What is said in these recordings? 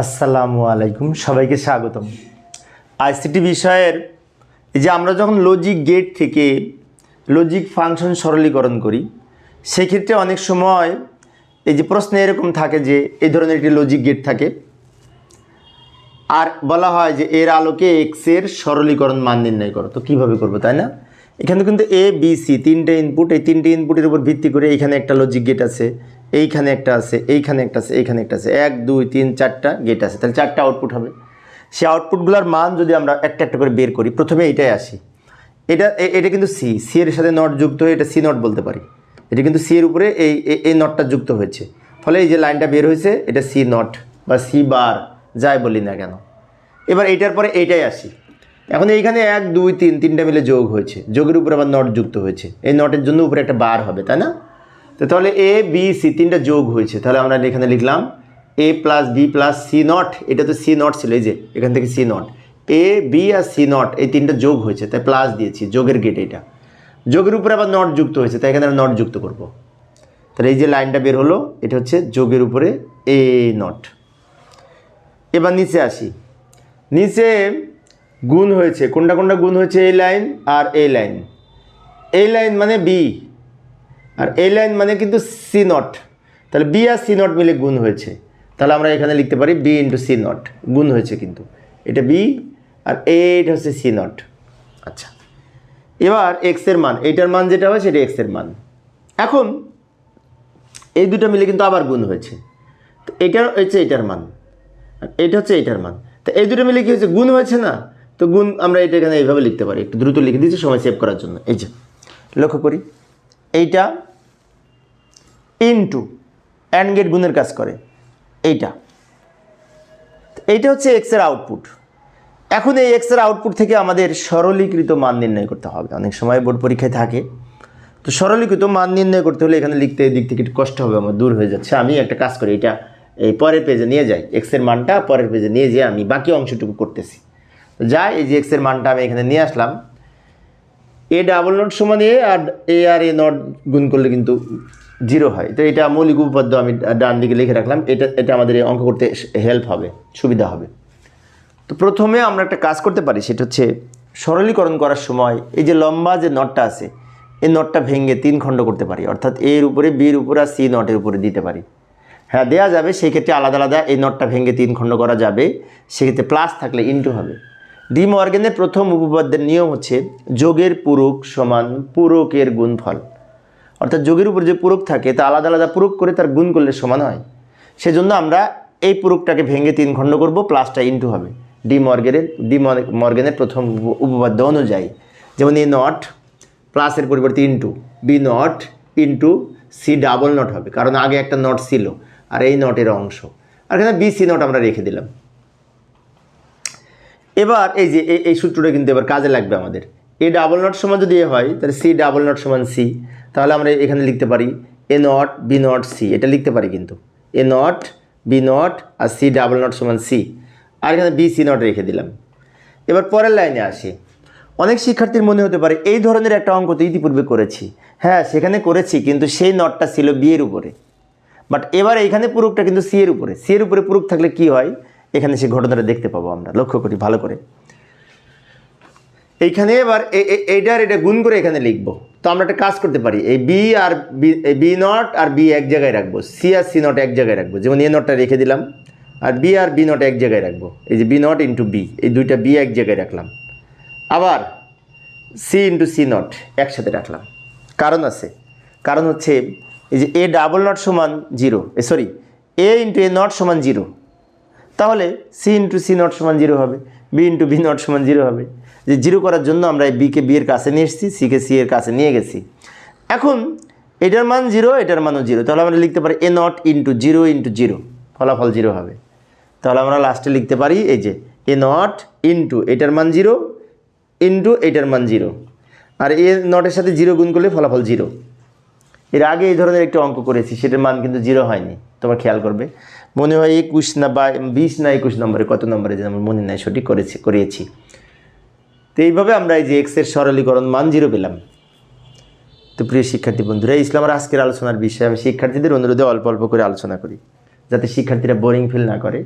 আসসালামু আলাইকুম, সবাইকে স্বাগতম। আইসিটি বিষয়ের যে আমরা যখন লজিক গেট থেকে লজিক ফাংশন সরলীকরণ করি, সেক্ষেত্রে অনেক সময় এই যে প্রশ্ন এরকম থাকে যে এই ধরনের একটি লজিক গেট থাকে। আর বলা হয় যে এর আলোকে এক্সের সরলীকরণ মান নির্ণয় করো। তো কীভাবে করব, তাই না? এখানে কিন্তু এ বি সি তিনটে ইনপুট এই তিনটে ইনপুটের উপর ভিত্তি করে এখানে একটা লজিক গেট আছে। এইখানে একটা আছে, এইখানে একটা আছে, এইখানে একটা আছে। এক, দুই, তিন, চারটা গেট আছে। তাহলে চারটা আউটপুট হবে। সেই আউটপুটগুলোর মান যদি আমরা একটা একটা করে বের করি, প্রথমে এটাই আসি। এটা এটা কিন্তু সি সি এর সাথে নট যুক্ত হয়ে এটা সি নট বলতে পারি। এটা কিন্তু সি এর উপরে এই এই- এই নটটা যুক্ত হয়েছে। ফলে এই যে লাইনটা বের হয়েছে, এটা সি নট বা সি বার যাই বলি না কেন। এবার এইটার পরে এইটাই আসি। এখন এইখানে এক, দুই, তিন, তিনটা মিলে যোগ হয়েছে। যোগের উপরে আবার নট যুক্ত হয়েছে। এই নটের জন্য উপরে একটা বার হবে, তাই না? তো তাহলে এ বি সি তিনটা যোগ হয়েছে। তাহলে আমরা এখানে লিখলাম A plus B plus C not এটা তো সি নট ছিল, এই যে, এখান থেকে সি নট এ বি আর সি নট এই তিনটা যোগ হয়েছে, তাই প্লাস দিয়েছি, যোগের গেট এটা। যোগের উপরে আবার নট যুক্ত হয়েছে, তাই এখানে আমরা নট যুক্ত করব। তাহলে এই যে লাইনটা বের হলো, এটা হচ্ছে যোগের উপরে এ নট এবার নিচে আসি। নিচে গুণ হয়েছে, কোনটা কোনটা গুণ হয়েছে এই লাইন আর এই লাইন? এই লাইন মানে বি আর এই লাইন মানে কিন্তু সি নট তাহলে বি আর সি নট মিলে গুণ হয়েছে। তাহলে আমরা এখানে লিখতে পারি বি ইন্টু সি নট গুণ হয়েছে কিন্তু। এটা বি আর এইটা হচ্ছে সি নট আচ্ছা। এবার এক্সের মান। এইটার মান যেটা হয় সেটা এক্সের মান। এখন এই দুটো মিলে কিন্তু আবার গুণ হয়েছে। তো এটা হচ্ছে এটার মান। আর এটা হচ্ছে এটার মান। তো এই দুটো মিলে কি হয়েছে? গুণ হয়েছে না? তো গুণ আমরা এটা এখানে এইভাবে লিখতে পারি। একটু দ্রুত লিখে দিচ্ছি, সময় সেভ করার জন্য। এই যে, লক্ষ্য করি। এইটা ইনটু অ্যান্ড গেট গুণের কাজ করে। এইটা। এইটা হচ্ছে এক্সের আউটপুট এখন এই এক্সের আউটপুট থেকে আমাদের সরলীকৃত মান নির্ণয় করতে হবে। অনেক সময় বোর্ড পরীক্ষায় থাকে। তো সরলীকৃত মান নির্ণয় করতে হলে এখানে লিখতে দিক থেকে একটু কষ্ট হবে, আমার দূর হয়ে যাচ্ছে। আমি একটা কাজ করি, এটা এই পরের পেজে নিয়ে যাই। এক্সের মানটা পরের পেজে নিয়ে যেয়ে আমি বাকি অংশটুকু করতেছি। তো যাই, এই যে এক্সের মানটা আমি এখানে নিয়ে আসলাম। এ ডাবল নট সমান এ আর এ আর এ নট গুণ করলে কিন্তু জিরো হয়। তো এটা মৌলিক উপপাদ্য আমি ডান দিকে লিখে রাখলাম। এটা এটা আমাদের এই অঙ্ক করতে হেল্প হবে, সুবিধা হবে। তো প্রথমে আমরা একটা কাজ করতে পারি, সেটা হচ্ছে সরলীকরণ করার সময় এই যে লম্বা যে নটটা আছে, এই নটটা ভেঙে তিন খণ্ড করতে পারি। অর্থাৎ এর উপরে বির উপরে আর সি নটের উপরে দিতে পারি। হ্যাঁ দেওয়া যাবে সেই ক্ষেত্রে আলাদা আলাদা এই নটটা ভেঙে তিন খণ্ড করা যাবে। সেক্ষেত্রে প্লাস থাকলে ইনটু হবে। ডি মর্গেনের প্রথম উপপাদ্যের নিয়ম হচ্ছে যোগের পূরক সমান পূরকের গুণফল। অর্থাৎ যোগের উপর যে পূরক থাকে, তা আলাদা আলাদা পূরক করে তার গুণ করলে সমান হয়। সেজন্য আমরা এই পূরকটাকে ভেঙে তিন খণ্ড করব, প্লাসটা ইনটু হবে। ডি মর্গেনের, ডি মর- মর্গেনের প্রথম উপ- উপপাদ্য অনুযায়ী। যেমন এ নট প্লাসের পরিবর্তে into B not into C double not হবে, কারণ আগে একটা নট ছিল, আর এই নটের অংশ। আর এখানে বি সি নট আমরা রেখে দিলাম। এবার এই যে, এই সূত্রটা কিন্তু এবার কাজে লাগবে আমাদের। এ ডাবল নট সমান যদি এ হয়, তাহলে সি ডাবল নট সমান সি তাহলে আমরা এখানে লিখতে পারি A not, B not, C. এটা লিখতে পারি কিন্তু। এ নট, বি নট আর সি, ডাবল নট সমান সি। আর এখানে বি, সি নট রেখে দিলাম। এবার পরের লাইনে আসি। অনেক শিক্ষার্থীর মনে হতে পারে এই ধরনের একটা অঙ্ক তো ইতিপূর্বে করেছি। হ্যাঁ সেখানে করেছি, কিন্তু সেই নটটা ছিল বিয়ের উপরে। বাট এবার এইখানে পুরুকটা কিন্তু সি এর উপরে। সি এর উপরে পুরুক থাকলে কি হয়? এখানে সেই ঘটনাটা দেখতে পাবো আমরা। লক্ষ্য করি ভালো করে। এইখানে এবার এইটার এটা গুণ করে এখানে লিখব। আমরা একটা কাজ করতে পারি। এই বি আর বি বি নট আর বি এক জায়গায় রাখব। সি আর সি নট এক জায়গায় রাখব। যেমন এ নটটা রেখে দিলাম। আর বি আর বি নট এক জায়গায় রাখব। এই যে বি নট ইন্টু বি এই দুইটা বি এক জায়গায় রাখলাম। আবার সি ইন্টু সি নট একসাথে রাখলাম। কারণ আছে। কারণ হচ্ছে এই যে এ ডাবল নট সমান zero sorry A into A not সমান জিরো তাহলে সি ইন্টু সি নট সমান জিরো হবে বি ইন্টু বি নট সমান জিরো হবে। যে জিরো করার জন্য আমরা এই বিকে বি এর কাছে নিয়ে এসেছি সিকে সি এর কাছে নিয়ে গেছি। এখন এটার মান জিরো এটার মানও জিরো তাহলে আমরা লিখতে পারি A not into zero into zero ফলাফল জিরো হবে। তাহলে আমরা লাস্টে লিখতে পারি এই যে এ নট ইন্টু এটার মান জিরো ইন্টু এটার মান জিরো আর এ নটের সাথে জিরো গুণ করলে ফলাফল জিরো এর আগে এই ধরনের একটা অঙ্ক করেছি, সেটার মান কিন্তু জিরো হয়নি। তোমার খেয়াল করবে। মনে হয় একুশ না বা বিশ না একুশ নম্বরে, কত নম্বরে যে আমার মনে নাই, সঠিক করেছি, করিয়েছি। তো এইভাবে আমরা এই যে এক্সের সরলীকরণ মান জিরো পেলাম। তো প্রিয় শিক্ষার্থী বন্ধুরা ইসলামের আজকের আলোচনার বিষয়ে আমি শিক্ষার্থীদের অনুরোধে অল্প অল্প করে আলোচনা করি, যাতে শিক্ষার্থীরা বোরিং ফিল না করে।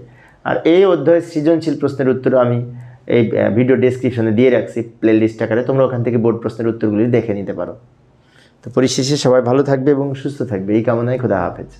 আর এই অধ্যায়ের সৃজনশীল প্রশ্নের উত্তর আমি এই ভিডিও ডেসক্রিপশনে দিয়ে রাখছি প্লে লিস্ট আকারে। তোমরা ওখান থেকে বোর্ড প্রশ্নের উত্তরগুলি দেখে নিতে পারো। তো পরিশেষে সবাই ভালো থাকবে এবং সুস্থ থাকবে। এই কামনায় খোদা হাফেজ।